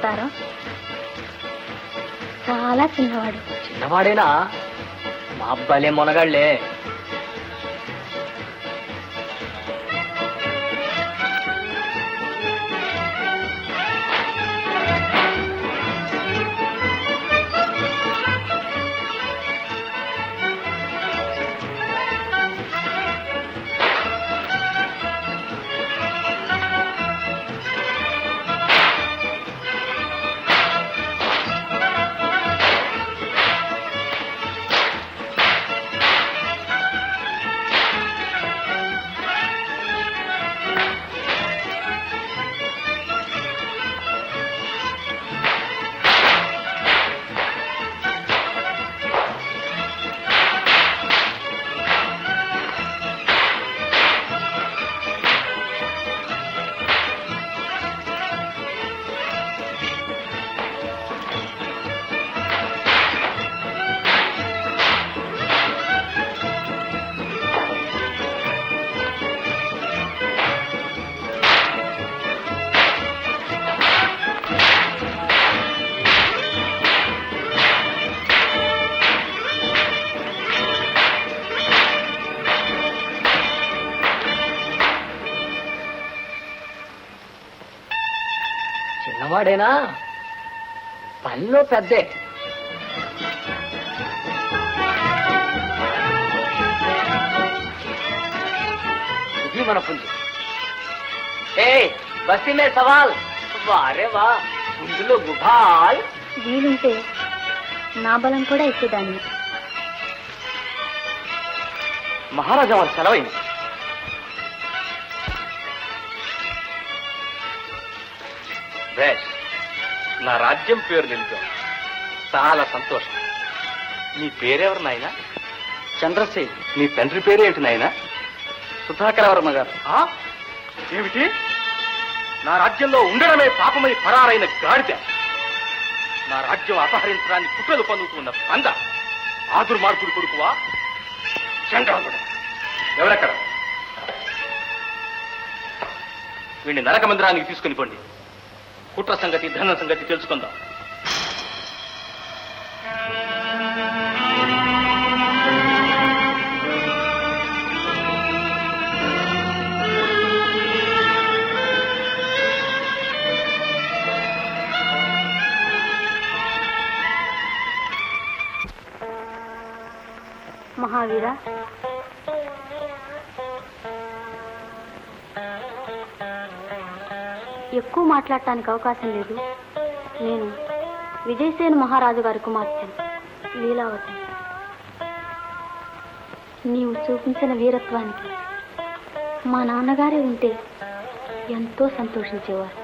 అవతారం చాలా చిన్నవాడు. చిన్నవాడేనా? మా అబ్బాయిలే మొనగాళ్ళే. చిన్నవాడేనా? పనిలో పెద్దే. ఇది మన పుంజు. ఏ బస్తీ మే సవాల్. వారే వా పుంజులో గుభాల్. వీలుంటే నా బలం కూడా ఇచ్చేదాన్ని మహారాజా వారు సెలవైంది భేష్ నా రాజ్యం పేరు నిలిపావు చాలా సంతోషం. నీ పేరెవరు నాయనా? చంద్రసేన్ నీ తండ్రి పేరేంటి నాయనా? సుధాకర వర్మ గారు. ఆ? ఏమిటి? నా రాజ్యంలో ఉండడమే పాపమై పరారైన గాడిద. నా రాజ్యం అపహరించడానికి కుట్రలు పన్నుతున్న పంద. ఆదురు మార్పుడు కొడుకువా? చంద్రాంగుడు ఎవరెక్కడ? వీడిని నరక మందిరానికి తీసుకుని పండి. కుట్ర సంగతి ధన సంగతి తెలుసుకుందాం. మాట్లాడటానికి అవకాశం లేదు. నేను విజయసేన మహారాజు గారి కుమార్తెను. లీలావతి. నీవు చూపించిన వీరత్వానికి మా నాన్నగారే ఉంటే ఎంతో సంతోషించేవారు.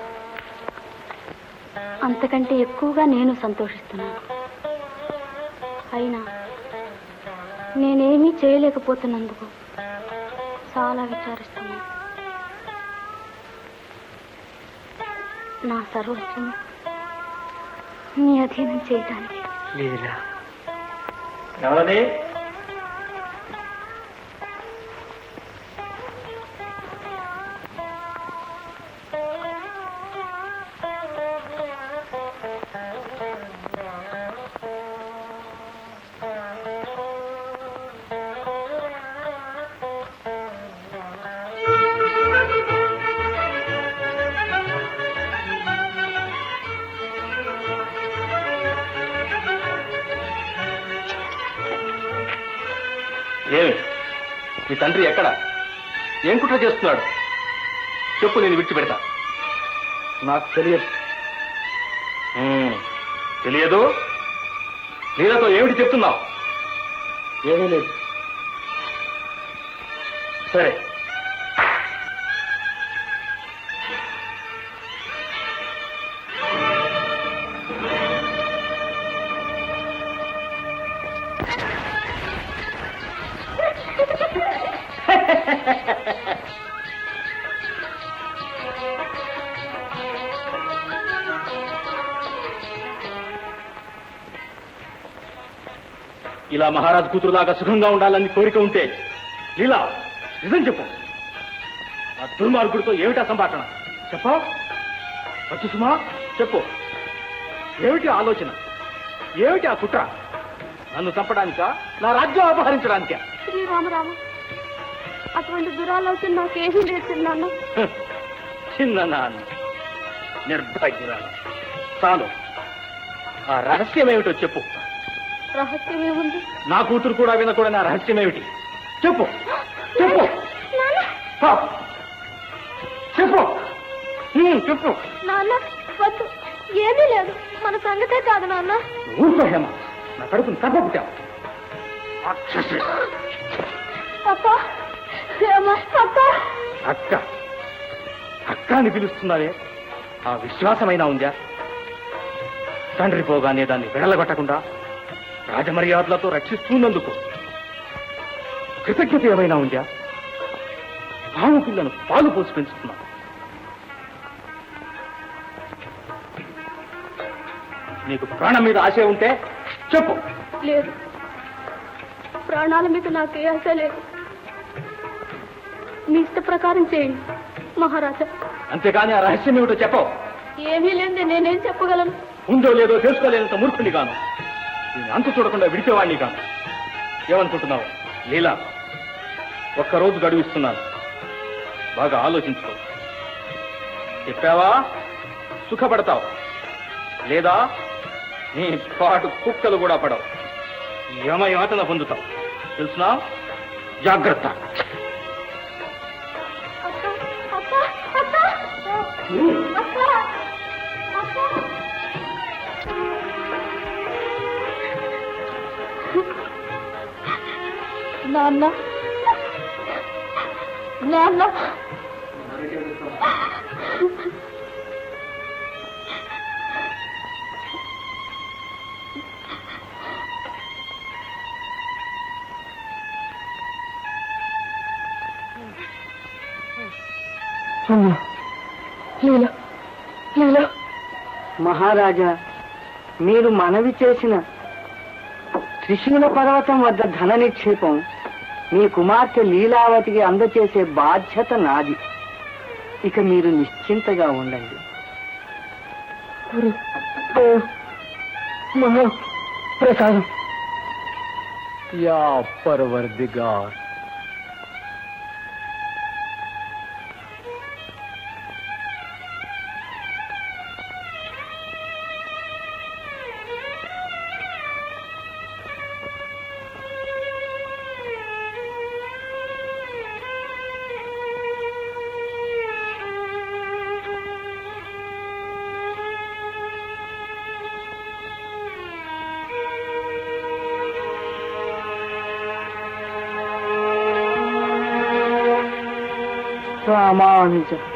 అంతకంటే ఎక్కువగా నేను సంతోషిస్తున్నాను. అయినా నేనేమీ చేయలేకపోతున్నందుకు చాలా విచారిస్తున్నాను. నా సర్వస్వం నీ అధీనం చేయటానికి. మీ తండ్రి ఎక్కడ? ఏం కుట్ర చేస్తున్నాడు? చెప్పు నేను విడిచిపెడతా నాకు తెలియదు. తెలియదు? నీలతో ఏమిటి చెప్తున్నావు? ఏమీ లేదు. సరే. ఇలా మహారాజు కూతురులాగా సుఖంగా ఉండాలని కోరిక ఉంటే లీలా నిజం చెప్పు. ఆ దుర్మార్గుడితో ఏమిటా సంభాషణ? చెప్పా? వచ్చి సుమా చెప్పు. ఏమిటి ఆలోచన? ఏమిటి ఆ కుట్ర? నన్ను చంపడానికా? నా రాజ్యం అపహరించడానికా? శ్రీరామరామ అటువంటి దురాలోచన నాకేమీ లేదు నాన్న హ్, చిన్న నాన్న నిర్భాగ్యురాలు. చాలు. ఆ రహస్యం ఏమిటో చెప్పు. రహస్యం ఏముంది నా కూతురు కూడా వినకూడని ఆ రహస్యం ఏమిటి చెప్పు. చెప్పు చెప్పు. హ్మ్, చెప్పు. నాన్న వద్దు. ఏమీ లేదు. మన సంగతే కాదు నాన్న. ఊరుకో హేమ. నా కడుపును ఏమో అప్ప అక్క. అక్క. అని పిలుస్తున్నావే ఆ విశ్వాసమైనా ఉందా? తండ్రి పోగానే దాన్ని విడలగొట్టకుండా రాజమర్యాదలతో రక్షిస్తున్నందుకు కృతజ్ఞత ఏమైనా ఉందా? పాము పిల్లను పాలు పోసి పెంచుతున్నా. నీకు ప్రాణం మీద ఆశ ఉంటే చెప్పు. లేదు. ప్రాణాల మీద నాకు ఏ ఆశ లేదు. మీ ఇష్ట ప్రకారం చేయండి మహారాజా. అంతేగాని ఆ రహస్యం ఏమిటో చెప్పవు ఏమీ లేదే నేనేం చెప్పగలను? ఉందో లేదో తెలుసుకోలేనంత మూర్ఖుని గాను దీన్ని అంతు చూడకుండా విడిచేవాడిని కాను. ఏమనుకుంటున్నావు? లీలా ఒక్కరోజు గడువిస్తున్నాను. బాగా ఆలోచించుకో. చెప్పావా? సుఖపడతావు. లేదా? నీ పాటు కుక్కలు కూడా పడవు. యమయాతన పొందుతావు. తెలుసునా? జాగ్రత్త. నాన్న నాన్న లీలా లీలా మహారాజా మీరు మనవి చేసిన త్రిశూల పర్వతం వద్ద ధన నిక్షేపం మీ కుమార్తె లీలావతికి అందచేసే బాధ్యత నాది. ఇక మీరు నిశ్చింతగా ఉండండి. ప్రసాదం. యా పరవర్దిగార్. Ramanujam.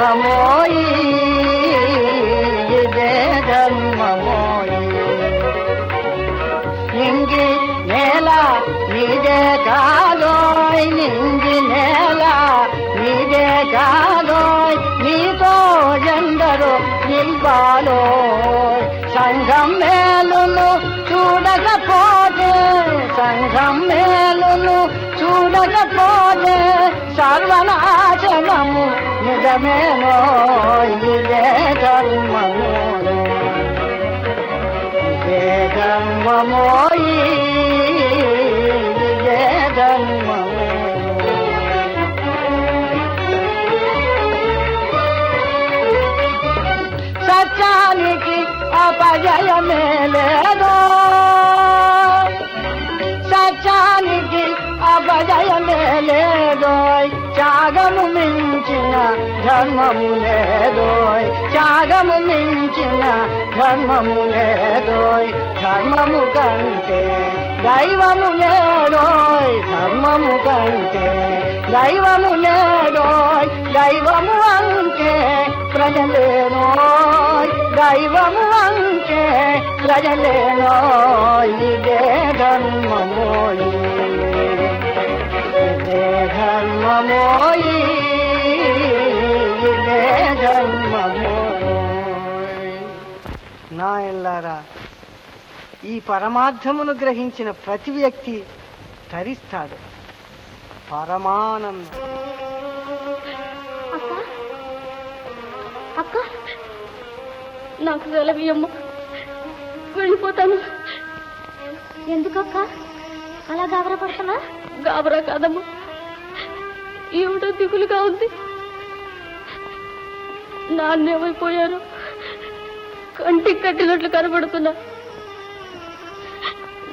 ధర్మమోయి ఇదే నింగి నేల నీదే కాదోయ్ నింగి నేల నీదే కాదోయ్ నీతో ఎందరో నిల్వాలోయ్. సంఘం మేలును చూడకపోతే సంఘం మేలును చూడకపోతే సర్వనాశనము నిజమేనో ఇదే ధర్మమోనే ఇదే ధర్మమోయి ఇదే ధర్మమోయి సత్యానికి అపజయమే లేదో సత్యానికి అపజయమే లేదోయ్ త్యాగము మించిన ధర్మము లేదోయ్. త్యాగము మించిన ధర్మము లేదోయ్. ధర్మము కంటే దైవము లేదోయ్ ధర్మము కంటే దైవము లేదోయ్ దైవము అంటే ప్రజలేనోయ్. దైవము అంటే ప్రజలేనోయ్. ఇదే ధర్మమోయి ఎల్లారా ఈ పరమార్థమును గ్రహించిన ప్రతి వ్యక్తి తరిస్తాడు. పరమానందం. అక్క? అక్క? నాకు సెలవియమ్మ వెళ్ళిపోతాను. ఎందుకక్క? అలా గాబరా పడుతున్నా గాబరా కాదమ్మా. ఏమిటో దిగులుగా ఉంది. నాన్నేమైపోయారు కంటికి కట్టినట్లు కనబడుతున్నా.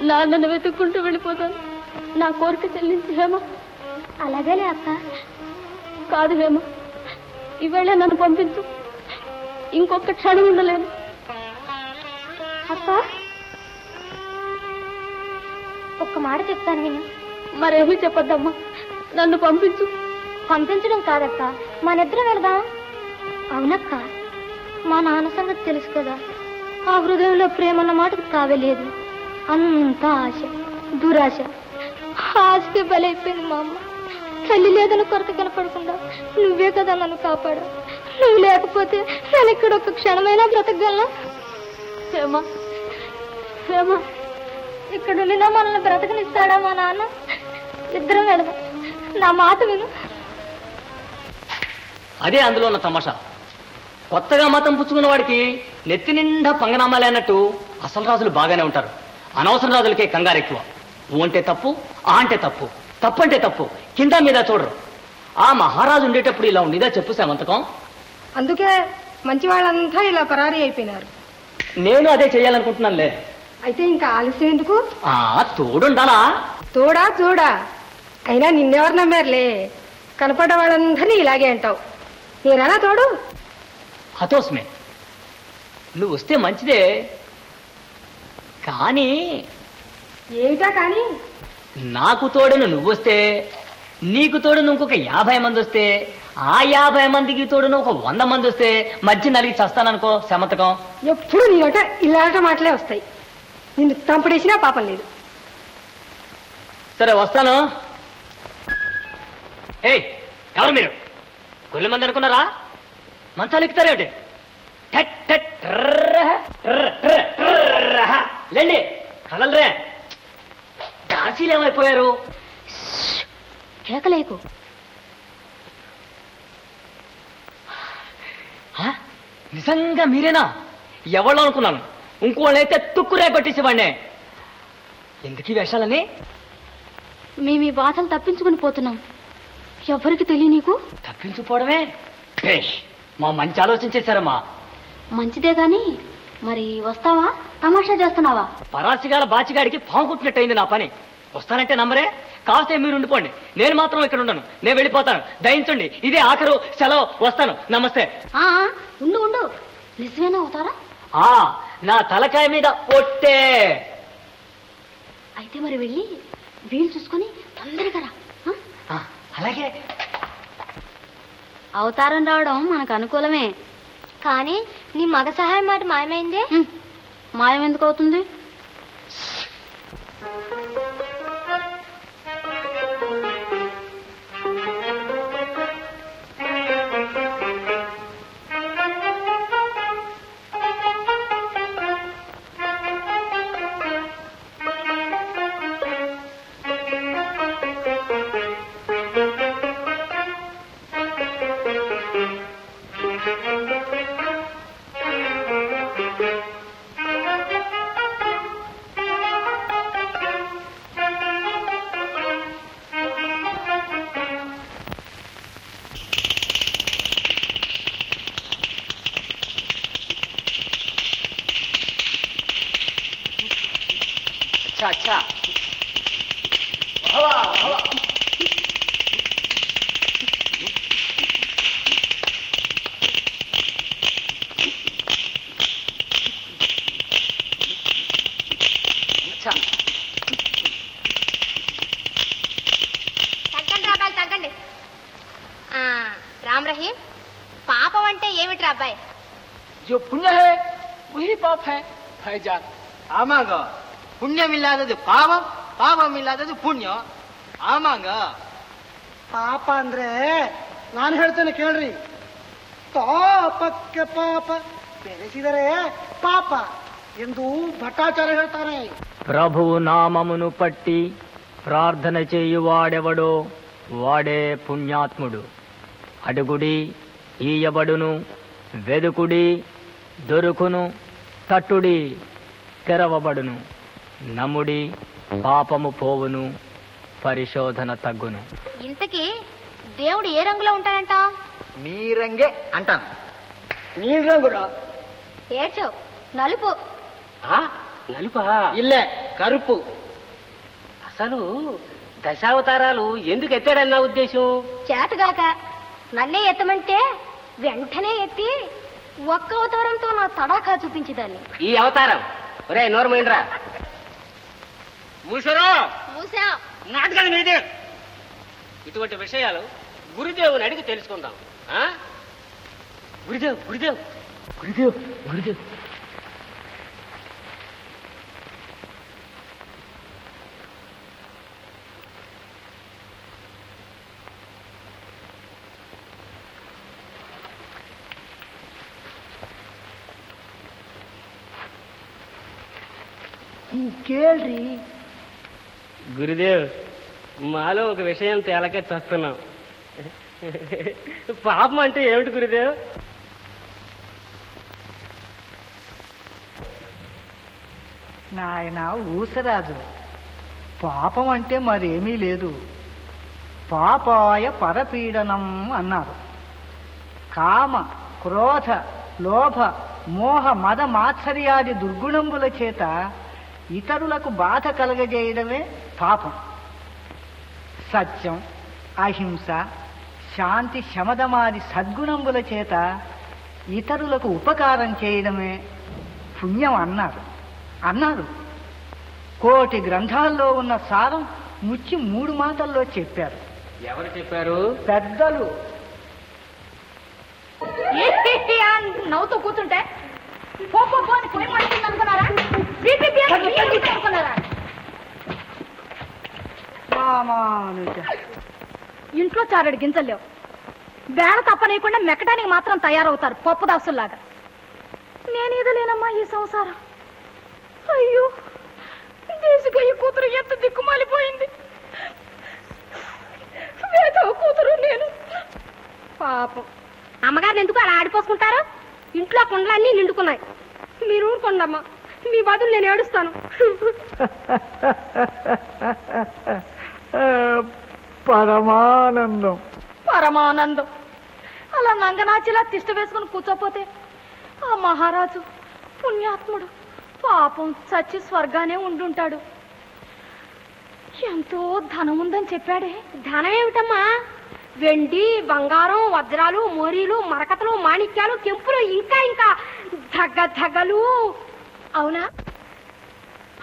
నాన్నను వెతుక్కుంటూ వెళ్ళిపోతాను. నా కోరిక చెల్లించి హేమ. అలాగేలే అక్క. కాదు హేమ. ఈవేళ నన్ను పంపించు. ఇంకొక క్షణం ఉండలేను అక్క. ఒక్క మాట చెప్తాను నేను మరేమీ చెప్పొద్దమ్మా. నన్ను పంపించు. పంపించడం కాదక్క. మనిద్దరం వెళదాం? అవునక్క. మా నాన్న సంగతి తెలుసు కదా. ఆ హృదయంలో ప్రేమ అన్న మాటకు కావలేదు అంత ఆశ దురాశ. ఆశకి బలైపోయింది మా అమ్మ. తల్లి లేదని కొరత కనపడకుండా నువ్వే కదా నన్ను కాపాడు? నువ్వు లేకపోతే నేను ఇక్కడ ఒక క్షణమైనా బ్రతకగలను? హేమా హేమా ఇక్కడ ఉండినా మనల్ని బ్రతకనిస్తాడా మా నాన్న? ఇద్దరం వెళదాం? నా మాట విను. అదే అందులో ఉన్న తమాషా. కొత్తగా మతం పుచ్చుకున్న వాడికి నెత్తి నిండా పంగనామాలే అన్నట్టు అసలు రాజులు బాగానే ఉంటారు. అనవసర రాజులకే కంగారు ఎక్కువ. ఊ అంటే తప్పు ఆ అంటే తప్పు తప్పు అంటే తప్పు కింద మీద చూడరు. ఆ మహారాజు ఉండేటప్పుడు ఇలా ఉండేదా చెప్పు సేమంతకం. అందుకే మంచి వాళ్ళంతా ఇలా పరారీ అయిపోయినారు. నేను అదే చేయాలనుకుంటున్నానులే. అయితే ఇంకా ఆలస్యం ఎందుకు? ఆ తోడుండాలా? తోడా చూడా అయినా నిన్నెవరు నమ్మారులే? కనపడ్డ వాళ్ళందరినీ ఇలాగే అంటావు. నేనలా తోడు? హతోస్మే. నువ్వు వస్తే మంచిదే. కానీ ఏమిటా కానీ? నాకు తోడును నువ్వు వస్తే నీకు తోడును ఇంకొక యాభై మంది వస్తే ఆ యాభై మందికి తోడును ఒక వంద మంది వస్తే మధ్య నలిగి చస్తాననుకో శమతకం ఎప్పుడు నీలోట ఇలాంటి మాటలే వస్తాయి. నిన్ను తంపడేసినా పాపం లేదు. సరే వస్తాను. ఏయ్ ఎవరు మీరు? కొల్లి మంది అనుకున్నారా? మంచాలు ఎక్కుతారేమిటి. లేండి కదలరే. దాసీలు ఏమైపోయారు? కేకలేకు? నిజంగా మీరేనా? ఎవరో అనుకున్నాను. ఇంకోళ్ళైతే తుక్కురే కొట్టేసేవాడినే ఎందుకు ఈ వేషాలని మేము ఈ బాధలు తప్పించుకుని పోతున్నాం. ఎవరికి తెలియ నీకు? తప్పించుకోవడమే. భేష్. మా మంచి ఆలోచన చేశారమ్మా. మంచిదే గాని మరి వస్తావా? తమాషా చేస్తున్నావా? పరాసిగాల బాచిగాడికి పాము కుట్టినట్టయింది నా పని. వస్తానంటే నమ్మరే? కాస్తే మీరు ఉండిపోండి నేను మాత్రం ఇక్కడ ఉండను. నేను వెళ్ళిపోతాను. దయించండి. ఇదే ఆఖరు సెలవు. వస్తాను. నమస్తే. ఆ, ఆ, ఉండు ఉండు. నిజమేనా అవుతారా? ఆ నా తలకాయ మీద ఒట్టే. అయితే మరి వెళ్ళి వీలు చూసుకొని తొందరగా రా. అలాగే. అవతారం రావడం మనకు అనుకూలమే. కానీ నీ మగ సహాయం మాట మాయమైందే. మాయం ఎందుకు అవుతుంది? जो पुण्य है वही पाप है भाईजान ಆಮಾಗ ಪುಣ್ಯವಿಲ್ಲದದು ಪಾಪ ಪಾಪವಿಲ್ಲದದು ಪುಣ್ಯ ಆಮಾಗ ಪಾಪ ಅಂದ್ರೆ ನಾನು ಹೇಳ್ತೇನೆ ಕೇಳ್ರಿ ಪಾಪಕ್ಕೆ ಪಾಪ ಬೆರೆಸಿದರೆ ಪಾಪ ಎಂದು ಭಟ್ಟಾಚಾರ್ಯ ಹೇಳ್ತಾರೆ ప్రభువు నామమును పట్టి ప్రార్థన చేయువాడెవడో వాడే పుణ్యాత్ముడు అడుగుడి ఈయబడును వెదుకుడి దొరుకును తట్టుడి తెరవబడును నమ్ముడి పాపము పోవును పరిశోధన తగ్గును. ఇంతకీ దేవుడు ఏ రంగులో ఉంటాడంట? నీరంగే అంటాను. నీరంగుడా ఏడ్చో నలుపు. నలుపా? ఇల్లే. కరుపు. అసలు దశావతారాలు ఎందుకు ఎత్తాడన్న ఉద్దేశం? చేతగాక నన్నే ఎత్తమంటే వెంటనే ఎత్తి ఒక్క అవతారంతో నా తడాకా చూపించేదాన్ని. ఈ అవతారం. ఒరే నోర్మైండ్రా మూసరో మూసా! నాటకాలు మీదే. ఇటువంటి విషయాలు గురుదేవుని అడిగి తెలుసుకుందాం. ఆ? గురుదేవ్ గురుదేవ్ గురుదేవ్ గురుదేవ్. ಕೇಳ್ರಿ గురుదేవ్ మాలో ఒక విషయం తేలకే చస్తున్నాం పాపం అంటే ఏమిటి గురుదేవ్ నాయన ఊసరాజు పాపం అంటే మరేమీ లేదు పాపాయ పరపీడనం అన్నారు కామ క్రోధ లోభ మోహ మద మాత్సర్యాది దుర్గుణముల చేత ఇతరులకు బాధ కలగజేయడమే పాపం. సత్యం అహింస శాంతి శమదమాది సద్గుణముల చేత ఇతరులకు ఉపకారం చేయడమే పుణ్యం అన్నారు. అన్నారు. కోటి గ్రంథాల్లో ఉన్న సారం ముచ్చి మూడు మాటల్లో చెప్పారు. ఎవరు చెప్పారు? పెద్దలు. నవ్వుతూ కూర్చుంటే? పోయి పడుతుంది అనుకున్నారా ఇంట్లో చారడి గింజలేవు బేడ తప్పనేయకుండా మెక్కడానికి మాత్రం తయారవుతారు పప్పు దాసుల్లాగా. నేనేదో లేనమ్మా ఈ సంసారం. అయ్యో దేశగా ఈ కూతురు ఎంత దిక్కుమాలిపోయింది. వేదవ కూతురు నేను. పాపం. అమ్మగారిని ఎందుకు అలా ఆడిపోసుకుంటారు? ఇంట్లో కుండలన్నీ నిండుకున్నాయి. మీరు ఊరుకోండమ్మా. మీ బదులు నేను ఏడుస్తాను. పరమానందం. పరమానందం. అలా నంగనాచిలా తిష్ట వేసుకుని కూర్చోపోతే ఆ మహారాజు పుణ్యాత్ముడు పాపం చచ్చి స్వర్గానే ఉండుంటాడు. ఎంతో ధనం ఉందని చెప్పాడే. ధనం ఏమిటమ్మా? వెండి బంగారం వజ్రాలు మోరీలు మరకతలు మాణిక్యాలు కెంపులు ఇంకా ఇంకా. దగ్గ దగ్గలు అవునా?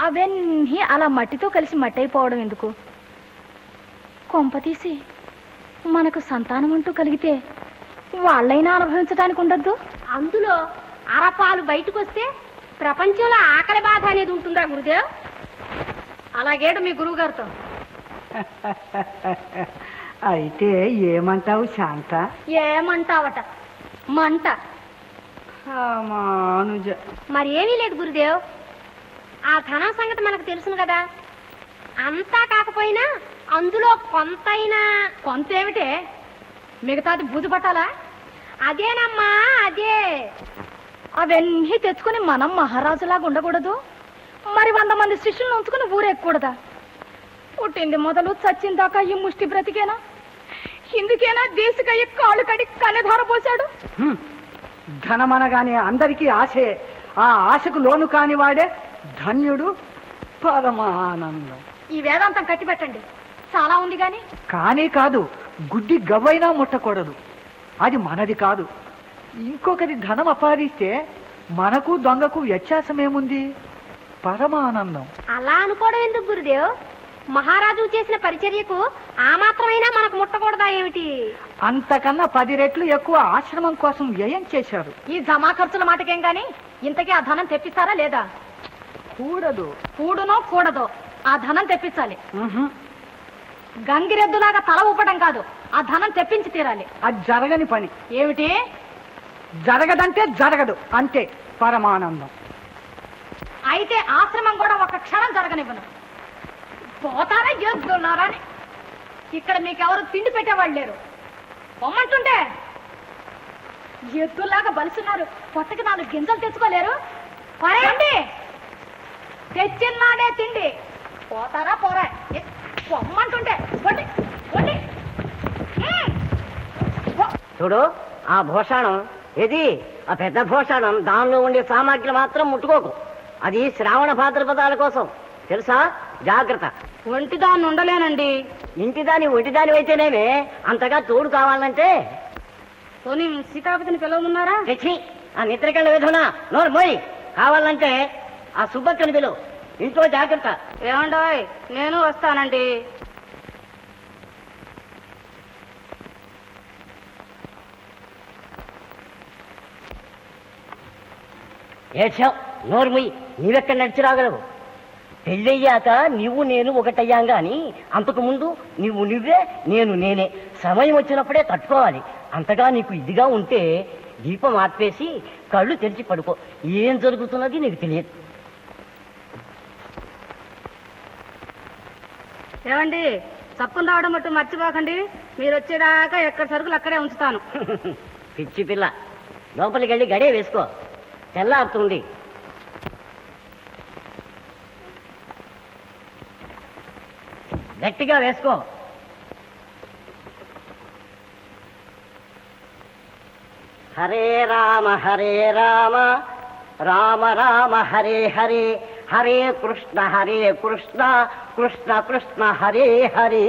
అవన్నీ అలా మట్టితో కలిసి మట్టి అయిపోవడం ఎందుకు? కొంప తీసి మనకు సంతానం అంటూ కలిగితే వాళ్ళైనా అనుభవించడానికి ఉండద్దు? అందులో అరపాలు బయటకు వస్తే ప్రపంచంలో ఆకలి బాధ అనేది ఉంటుందా గురుదేవ్? అలాగేడు మీ గురువు గారితో అయితే ఏమంటావు శాంత? ఏమంటావట? మంట. రామానుజ మరి ఏమీ లేదు గురుదేవ్. ఆ ధనం సంగతి మనకు తెలుసును కదా. అంతా కాకపోయినా అందులో కొంతైనా. కొంత ఏమిటే మిగతాది బూజు పట్టాలా? అదేనమ్మా అదే. అవన్నీ తెచ్చుకుని మనం మహారాజులాగా ఉండకూడదు. మరి వంద మంది శిష్యులను ఉంచుకుని ఊరెక్కకూడదా పుట్టింది మొదలు చచ్చిన దాకా ఈ ముష్టి బ్రతికేనా? ఇందుకేనా దేశకయ్య కాళ్ళు కడి కన్నెధార పోశాడు? హ్మ్. ధనమనగానే అందరికీ ఆశే ఆ ఆశకు లోను కాని వాడే ధన్యుడు పరమానందం. ఈ వేదాంతం కట్టి పెట్టండి చాలా ఉంది గాని. కానీ కాదు గుడ్డి గవ్వైనా ముట్టకూడదు. అది మనది కాదు. ఇంకొకరి ధనం అపారిస్తే మనకు దొంగకు వ్యత్యాసమేముంది? పరమానందం. అలా అనుకోవడం ఎందుకు గురుదేవ్? మహారాజు చేసిన పరిచర్యకు ఆ మాత్రమైనా మనకు ముట్టకూడదా ఏమిటి? అంతకన్నా పది రెట్లు ఎక్కువ ఆశ్రమం కోసం వ్యయం చేశారు. ఈ జమా ఖర్చుల మాటకేం గాని? ఇంతకీ ఆ ధనం తెప్పిస్తారా లేదా? కూడదు. కూడునో కూడదో ఆ ధనం తెప్పించాలి. గంగిరెద్దులాగా తల ఊపడం కాదు ఆ ధనం తెప్పించి తీరాలి. అది జరగని పని. ఏమిటి? జరగదంటే జరగదు అంతే పరమానందం. అయితే ఆశ్రమం కూడా ఒక క్షణం జరగనివ్వను. పోతారా చేస్తున్నారా అని. ఇక్కడ మీకెవరు తిండి పెట్టేవాళ్ళు లేరు. పొమ్మంటుంటే ఎద్దులాగా బలుసున్నారు కొత్తకి నాలుగు గింజలు తెచ్చుకోలేరు. పరేయండి తెచ్చిన్నాడే తిండి. పోతారా పోరా ఏ, పొమ్మంటుంటే చూడు ఆ భూషణం ఇది ఆ పెద్ద భూషణం దానిలో ఉండే సామాగ్రి మాత్రం ముట్టుకోకు. అది శ్రావణ భాద్రపదాల కోసం. తెలుసా? జాగ్రత్త. ఒంటి దాన్ని ఉండలేనండి. ఇంటిదాని ఒంటిదాని అయితేనేమే అంతగా తోడు కావాలంటే. పోనీ సీతాపతిని పిలవనున్నారా తెచ్చి ఆ నిద్రకళ్ళ విధున? నోరు మోయి. కావాలంటే ఆ సుబ్బక్కని పిలువు ఇంట్లో జాగ్రత్త. ఏమండోయ్ నేను వస్తానండి. ఏడ్చావు? నోరు మొయ్యి నీవెక్కడ నడిచి రాగలవు? పెళ్ళయ్యాక నువ్వు నేను ఒకటయ్యాం గాని అంతకు ముందు నువ్వు నువ్వే నేను నేనే. సమయం వచ్చినప్పుడే తట్టుకోవాలి. అంతగా నీకు ఇదిగా ఉంటే దీపం ఆర్పేసి కళ్ళు తెరిచి పడుకో. ఏం జరుగుతున్నది నీకు తెలియదు. ఏమండి చప్పున రావడం మట్టు మర్చిపోకండి. మీరు వచ్చేదాకా ఎక్కడ సరుకులు అక్కడే ఉంచుతాను. పిచ్చి పిల్ల లోపలికి వెళ్ళి గడే వేసుకో. తెల్లారుతుంది. గట్టిగా వేసుకో. హరే రామ హరే రామ రామ రామ హరే హరే హరే కృష్ణ హరే కృష్ణ కృష్ణ కృష్ణ హరే హరే.